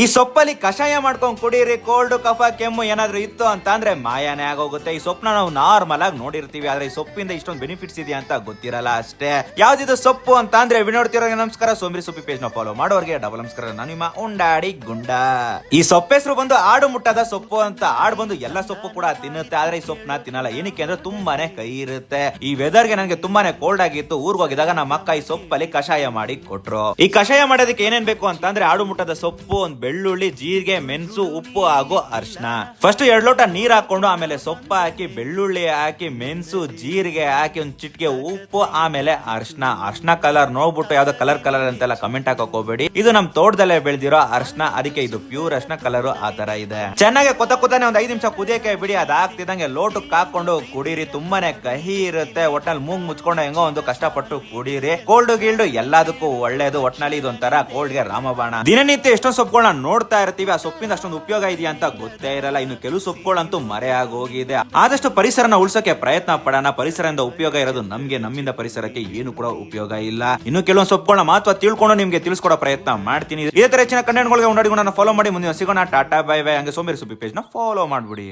ಈ ಸೊಪ್ಪಲ್ಲಿ ಕಷಾಯ ಮಾಡ್ಕೊಂಡು ಕುಡೀರಿ ಕೋಲ್ಡ್ ಕಫ ಕೆಮ್ಮು ಏನಾದ್ರೂ ಇತ್ತು ಅಂತ ಅಂದ್ರೆ ಮಾಯಾನೇ ಆಗೋಗುತ್ತೆ. ಈ ಸೊಪ್ಪನ್ನ ನಾವು ನಾರ್ಮಲ್ ಆಗಿ ನೋಡಿರ್ತೀವಿ, ಆದ್ರೆ ಈ ಸೊಪ್ಪಿಂದ ಇಷ್ಟೊಂದು ಬೆನಿಫಿಟ್ಸ್ ಇದೆ ಅಂತ ಗೊತ್ತಿರಲ್ಲ ಅಷ್ಟೇ. ಯಾವ್ದಿದು ಸೊಪ್ಪು ಅಂತ ಅಂದ್ರೆ ವಿನೋಡ್ತಿರೋ ನಮಸ್ಕಾರ ಸೋಮ್ರಿ ಸೊಪ್ಪಿ ಪೇಜ್ನ ಫಾಲೋ ಮಾಡೋರಿಗೆ ಡಬಲ್ ನಮಸ್ಕಾರ. ನಾನು ನಿಮ್ಮ ಉಂಡಾಡಿ ಗುಂಡ. ಈ ಸೊಪ್ಪು ಹೆಸರು ಬಂದು ಆಡು ಮುಟ್ಟದ ಸೊಪ್ಪು ಅಂತ. ಆಡು ಬಂದು ಎಲ್ಲ ಸೊಪ್ಪು ಕೂಡ ತಿನ್ನುತ್ತೆ, ಆದ್ರೆ ಈ ಸೊಪ್ಪನ್ನ ತಿನ್ನಲ್ಲ. ಏನಕ್ಕೆ ಅಂದ್ರೆ ತುಂಬಾನೇ ಕೈ ಇರುತ್ತೆ. ಈ ವೆದರ್ಗೆ ನನಗೆ ತುಂಬಾನೇ ಕೋಲ್ಡ್ ಆಗಿತ್ತು. ಊರ್ಗ್ ಹೋಗಿದಾಗ ನಮ್ಮ ಅಕ್ಕ ಈ ಸೊಪ್ಪಲ್ಲಿ ಕಷಾಯ ಮಾಡಿ ಕೊಟ್ರು. ಈ ಕಷಾಯ ಮಾಡೋದಕ್ಕೆ ಏನೇನ್ ಬೇಕು ಅಂತ ಅಂದ್ರೆ ಆಡು ಮುಟ್ಟದ ಸೊಪ್ಪು, ಒಂದ್ ಬೆಳ್ಳುಳ್ಳಿ, ಜೀರಿಗೆ, ಮೆಣಸು, ಉಪ್ಪು ಹಾಗೂ ಅರ್ಶನ ಫಸ್ಟ್ ಎರಡು ಲೋಟ ನೀರ್ ಹಾಕೊಂಡು ಆಮೇಲೆ ಸೊಪ್ಪು ಹಾಕಿ, ಬೆಳ್ಳುಳ್ಳಿ ಹಾಕಿ, ಮೆಣಸು, ಜೀರಿಗೆ ಹಾಕಿ ಒಂದ್ ಚಿಟ್ಕೆ ಉಪ್ಪು, ಆಮೇಲೆ ಅರ್ಶನ ಅರ್ಶನ ಕಲರ್ ನೋಡ್ಬಿಟ್ಟು ಯಾವ್ದೋ ಕಲರ್ ಕಲರ್ ಅಂತೆಲ್ಲ ಕಮೆಂಟ್ ಹಾಕಕ್ ಹೋಗ್ಬೇಡಿ. ಇದು ನಮ್ ತೋಟದಲ್ಲೇ ಬೆಳೆದಿರೋ ಅರ್ಶನ ಅದಕ್ಕೆ ಇದು ಪ್ಯೂರ್ ಅರ್ಶನ ಕಲರ್ ಆ ತರ ಇದೆ. ಚೆನ್ನಾಗಿ ಕೊತ ಕೊತಾನೆ ಒಂದ್ ಐದ್ ನಿಮಿಷ ಕುದಿಯಕ್ಕೆ ಬಿಡಿ. ಅದಾಗ್ತಿದಂಗೆ ಲೋಟಕ್ಕೆ ಹಾಕೊಂಡು ಕುಡೀರಿ. ತುಂಬಾನೇ ಕಹಿ ಇರುತ್ತೆ. ಒಟ್ನಲ್ಲಿ ಮೂಗ್ ಮುಚ್ಕೊಂಡು ಹೆಂಗೋ ಒಂದು ಕಷ್ಟಪಟ್ಟು ಕುಡೀರಿ. ಕೋಲ್ಡ್ ಗೀಲ್ಡ್ ಎಲ್ಲದಕ್ಕೂ ಒಳ್ಳೇದು. ಒಟ್ನಲ್ಲಿ ಇದೊಂಥರ ಕೋಲ್ಡ್ಗೆ ರಾಮಬಾಣ. ದಿನನಿತ್ಯ ಎಷ್ಟೊಂದು ಸೊಪ್ಪುಗಳನ್ನ ನೋಡ್ತಾ ಇರ್ತೀವಿ, ಆ ಸೊಪ್ಪಿಂದ ಅಷ್ಟೊಂದು ಉಪಯೋಗ ಇದೆಯಾ ಅಂತ ಗೊತ್ತೇ ಇರಲ್ಲ. ಇನ್ನು ಕೆಲವು ಸೊಪ್ಪುಗಳಂತೂ ಮರೆಯಾಗಿ ಹೋಗಿದೆ ಆದಷ್ಟು ಪರಿಸರನ ಉಳಿಸೋಕೆ ಪ್ರಯತ್ನ ಪಡೋಣ. ಪರಿಸರದಿಂದ ಉಪಯೋಗ ಇರೋದು ನಮ್ಗೆ, ನಮ್ಮಿಂದ ಪರಿಸರಕ್ಕೆ ಏನು ಕೂಡ ಉಪಯೋಗ ಇಲ್ಲ. ಇನ್ನು ಕೆಲವೊಂದು ಸೊಪ್ಪುಗಳನ್ನ ಮಹತ್ವ ತಿಳ್ಕೊಂಡು ನಿಮ್ಗೆ ತಿಳಿಸ್ಕೊಡೋ ಪ್ರಯತ್ನ ಮಾಡ್ತೀನಿ. ಇದೇ ತರ ಹೆಚ್ಚಿನ ಕಂಟೆಂಟ್ಗಳಿಗೆ ನಾನು ಫಾಲೋ ಮಾಡಿ. ಮುಂದಿನ ಸಿಗೋಣ. ಟಾಟಾ ಬೈ ಬೈ ಹಂಗೆ ಸೋಮೇರಿ ಸುಬ್ಬಿ ನ ಫಾಲೋ ಮಾಡ್ಬಿಡಿ.